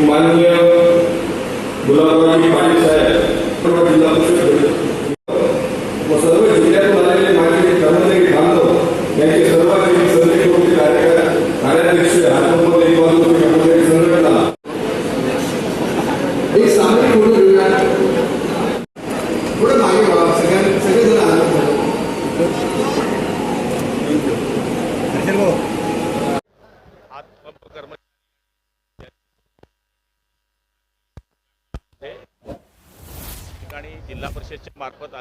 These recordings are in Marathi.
माननीय गुलाबराव पाटील साहेब सर्व जिल्ह्यातून आलेले कर्मचारी बांधव कार्याध्यक्ष हातमध्ये ठिकाणी जिल्हा परिषदच्या मार्फत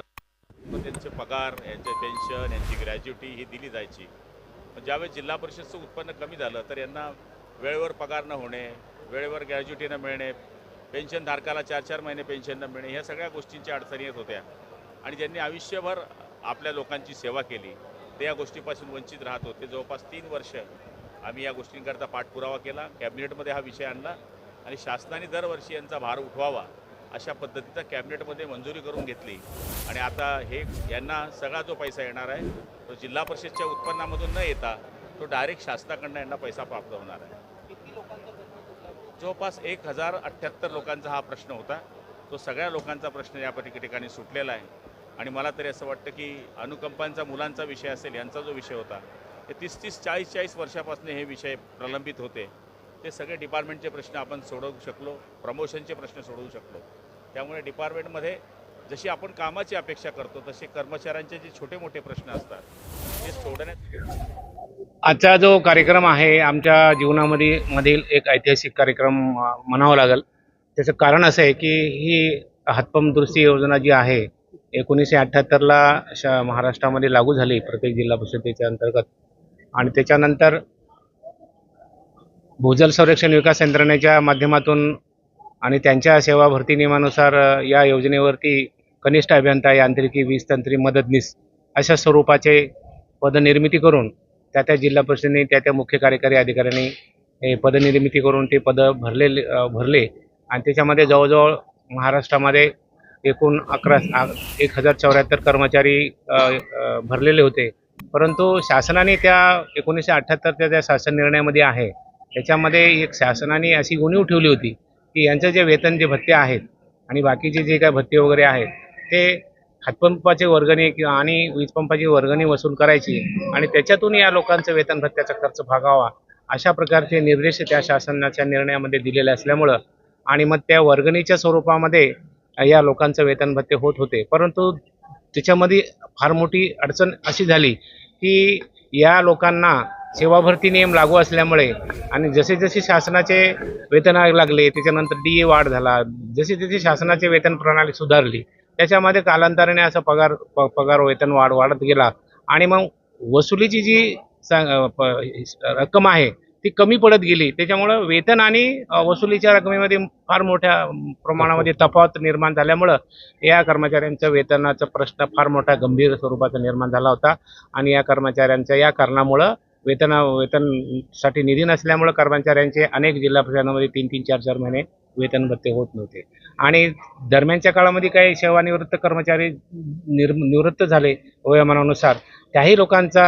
त्यांचे पगार यांचे पेन्शन यांची ग्रॅज्युटी ही दिली जायची. पण ज्यावेळेस जिल्हा परिषदचं उत्पन्न कमी झालं तर यांना वेळेवर पगार न होणे वेळेवर ग्रॅज्युटी न मिळणे पेन्शनधारकाला चार चार महिने पेन्शन न मिळणे ह्या सगळ्या गोष्टींच्या अडचणी येत होत्या. आणि ज्यांनी आयुष्यभर आपल्या लोकांची सेवा केली ते या गोष्टीपासून वंचित राहत होते. जवळपास तीन वर्ष आम्ही या गोष्टींकरता पाठपुरावा केला. कॅबिनेटमध्ये हा विषय आणला आणि शासनाने दरवर्षी यांचा भार उठवावा अशा पद्धतीचा कॅबिनेटमध्ये मंजुरी करून घेतली. आणि आता हे यांना सगळा जो पैसा येणार आहे तो जिल्हा परिषदच्या उत्पन्नामधून न येता तो डायरेक्ट शासनाकडनं यांना पैसा प्राप्त होणार आहे. जवळपास एक हजार अठ्ठ्याहत्तर लोकांचा हा प्रश्न होता. तो सगळ्या लोकांचा प्रश्न या ठिकाणी सुटलेला आहे. आणि मला तरी असं वाटतं की अनुकंपांचा मुलांचा विषय असेल यांचा जो विषय होता ते तीस तीस चाळीस चाळीस वर्षापासून हे विषय प्रलंबित होते. ते सगळे डिपार्टमेंटचे प्रश्न आपण सोडवू शकलो प्रमोशनचे प्रश्न सोडवू शकलो. त्यामुळे डिपार्टमेंटमध्ये जशी आपण कामाची अपेक्षा करतो तसे कर्मचाऱ्यांचे जे छोटे मोठे प्रश्न असतात ते सोडण्यात आजचा जो कार्यक्रम आहे आमच्या जीवनामध्ये मधील एक ऐतिहासिक कार्यक्रम अ, म्हणावा लागेल. त्याचं कारण असं आहे की ही हातपंप दुरुस्ती योजना जी आहे एकोणीसशे अठ्ठ्याहत्तरला श महाराष्ट्रामध्ये लागू झाली प्रत्येक जिल्हा परिषदेच्या अंतर्गत. आणि त्याच्यानंतर भूजल संरक्षण विकास यंत्रणेच्या माध्यमातून आणि त्यांच्या सेवा भरती नियमानुसार या योजनेवरती कनिष्ठ अभियंता यांत्रिकी वीज तंत्री मदतनीस अशा स्वरूपाचे पदनिर्मिती करून त्या त्या जिल्हा परिषदेने त्या त्या मुख्य कार्यकारी अधिकाऱ्यांनी हे पदनिर्मिती करून ते पदं भरले भरले. आणि त्याच्यामध्ये जवळजवळ महाराष्ट्रामध्ये एकूण अकरा एक हजार चौऱ्याहत्तर कर्मचारी भरलेले होते. परंतु शासनाने त्या एकोणीसशे अठ्ठ्याहत्तरच्या त्या शासन निर्णयामध्ये आहे त्याच्यामध्ये एक शासनाने अशी उणीव ठेवली होती की यांचं जे वेतन जे भत्ते आहेत आणि बाकीचे जे काय भत्ते वगैरे आहेत ते हातपंपाचे वर्गणी किंवा आणि वीजपंपाची वर्गणी वसूल करायची आणि त्याच्यातून या लोकांचं वेतन भत्त्याचा खर्च भागावा अशा प्रकारचे निर्देश त्या शासनाच्या निर्णयामध्ये दिलेले असल्यामुळं आणि मग त्या वर्गणीच्या स्वरूपामध्ये या लोकांचं वेतन भत्ते होत होते. परंतु त्याच्यामध्ये फार मोठी अडचण अशी झाली की या लोकांना सेवा भरती नियम लागू असल्यामुळे आणि जसे जसे शासनाचे वेतन लागले त्याच्यानंतर डी ए वाढ झाला जसे जसे शासनाचे वेतन प्रणाली सुधारली त्याच्यामध्ये कालांतराने असं पगार प- पगार वेतन वाढ वाढत गेला. आणि मग वसुलीची जी प- रक्कम आहे ती कमी पडत गेली. त्याच्यामुळं वेतन आणि वसुलीच्या रकमेमध्ये फार मोठ्या प्रमाणामध्ये तफावत निर्माण झाल्यामुळं या कर्मचाऱ्यांचं वेतनाचा प्रश्न फार मोठा गंभीर स्वरूपाचा निर्माण झाला होता. आणि या कर्मचाऱ्यांच्या या कारणामुळं वेतन वेतनसाठी निधी नसल्यामुळं कर्मचाऱ्यांचे अनेक जिल्हा परिषदांमध्ये तीन तीन चार चार महिने वेतन भत्ते होत नव्हते. आणि दरम्यानच्या काळामध्ये काही सेवानिवृत्त कर्मचारी निर निवृत्त झाले वयोमानानुसार. त्याही लोकांचा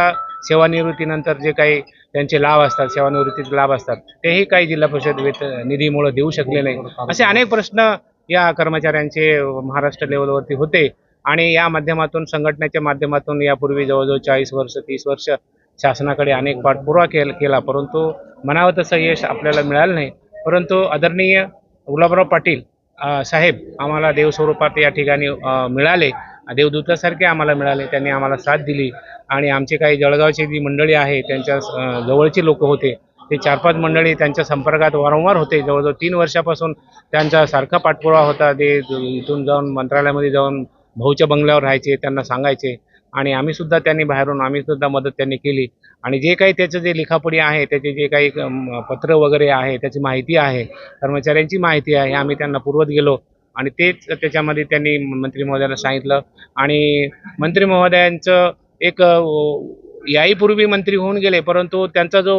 सेवानिवृत्तीनंतर जे काही त्यांचे लाभ असतात सेवानिवृत्तीचे लाभ असतात तेही काही जिल्हा परिषद वेत निधीमुळे देऊ शकले नाही. असे अनेक प्रश्न या कर्मचाऱ्यांचे महाराष्ट्र लेवलवरती होते. आणि या माध्यमातून संघटनेच्या माध्यमातून यापूर्वी जवळजवळ चाळीस वर्ष तीस वर्ष शासनाकडे अनेक पाठपुरावा केला केला. परंतु म्हणावं तसं यश आपल्याला मिळालं नाही. परंतु आदरणीय गुलाबराव पाटील साहेब आम्हाला देवस्वरूपात या ठिकाणी मिळाले. देवदूतासारखे आम्हाला मिळाले. त्यांनी आम्हाला साथ दिली. आणि आमचे काही जळगावची जी मंडळी आहे त्यांच्या जवळची लोक होते ते चार पाच मंडळी त्यांच्या संपर्कात वारंवार होते. जवळजवळ तीन वर्षापासून त्यांचा सारखा पाठपुरावा होता. ते इथून जाऊन मंत्रालयामध्ये जाऊन भाऊच्या बंगल्यावर राहायचे त्यांना सांगायचे. आणि आम्ही सुद्धा त्यांनी बाहेरून आम्ही सुद्धा मदत त्यांनी केली. आणि जे काही त्याचं जे लिखापडी आहे त्याचे जे काही पत्र वगैरे आहे त्याची माहिती आहे कर्मचाऱ्यांची माहिती आहे आम्ही त्यांना पुरवत गेलो. आणि तेच त्याच्यामध्ये त्यांनी मंत्री महोदयाला सांगितलं. आणि मंत्री महोदयांचं एक याईपूर्वी याहीपूर्वी मंत्री होऊन गेले परंतु त्यांचा जो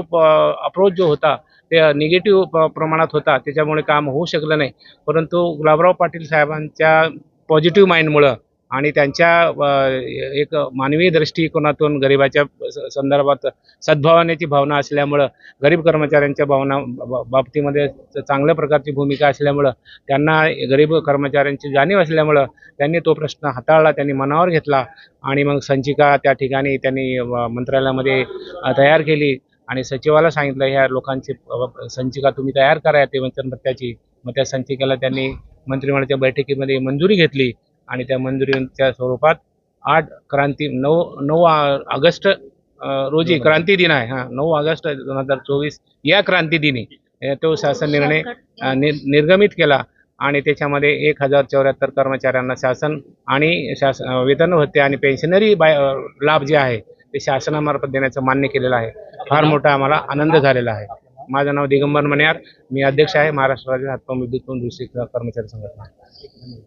अप्रोच जो होता ते निगेटिव्ह प्रमाणात होता. त्याच्यामुळे काम होऊ शकलं नाही. परंतु गुलाबराव पाटील साहेबांच्या पॉझिटिव्ह माइंडमुळं आणि त्यांच्या एक मानवी दृष्टिकोनातून गरिबाच्या स- संदर्भात सद्भावनेची भावना असल्यामुळं गरीब कर्मचाऱ्यांच्या भावना बा- बाबतीमध्ये चांगल्या प्रकारची भूमिका असल्यामुळं त्यांना गरीब कर्मचाऱ्यांची जाणीव असल्यामुळं त्यांनी तो प्रश्न हाताळला त्यांनी मनावर घेतला आणि मग संचिका त्या ठिकाणी त्यांनी मंत्रालयामध्ये तयार केली आणि सचिवाला सांगितलं ह्या लोकांची संचिका तुम्ही तयार करा ते वंचन भत्त्याची मग त्या संचिकेला त्यांनी मंत्रिमंडळाच्या बैठकीमध्ये मंजुरी घेतली. आणि त्या मंजुरीच्या स्वरूपात आठ क्रांती नऊ नऊ ऑगस्ट रोजी क्रांती दिन आहे. हा नऊ ऑगस्ट दोन हजार चोवीस या क्रांती दिनी तो शासन निर्णय निर्गमित केला आणि त्याच्यामध्ये एक हजार चौऱ्याहत्तर कर्मचाऱ्यांना शासन आणि शास अ, वेतन भत्ते आणि पेन्शनरी बाय लाभ जे आहे ते शासनामार्फत देण्याचं मान्य केलेलं आहे. फार मोठा आम्हाला आनंद झालेला आहे. माझं नाव दिगंबर मण्यार. मी अध्यक्ष आहे. महाराष्ट्र राज्य हातपंप विद्युत दुरुस्ती कर्मचारी संघटना.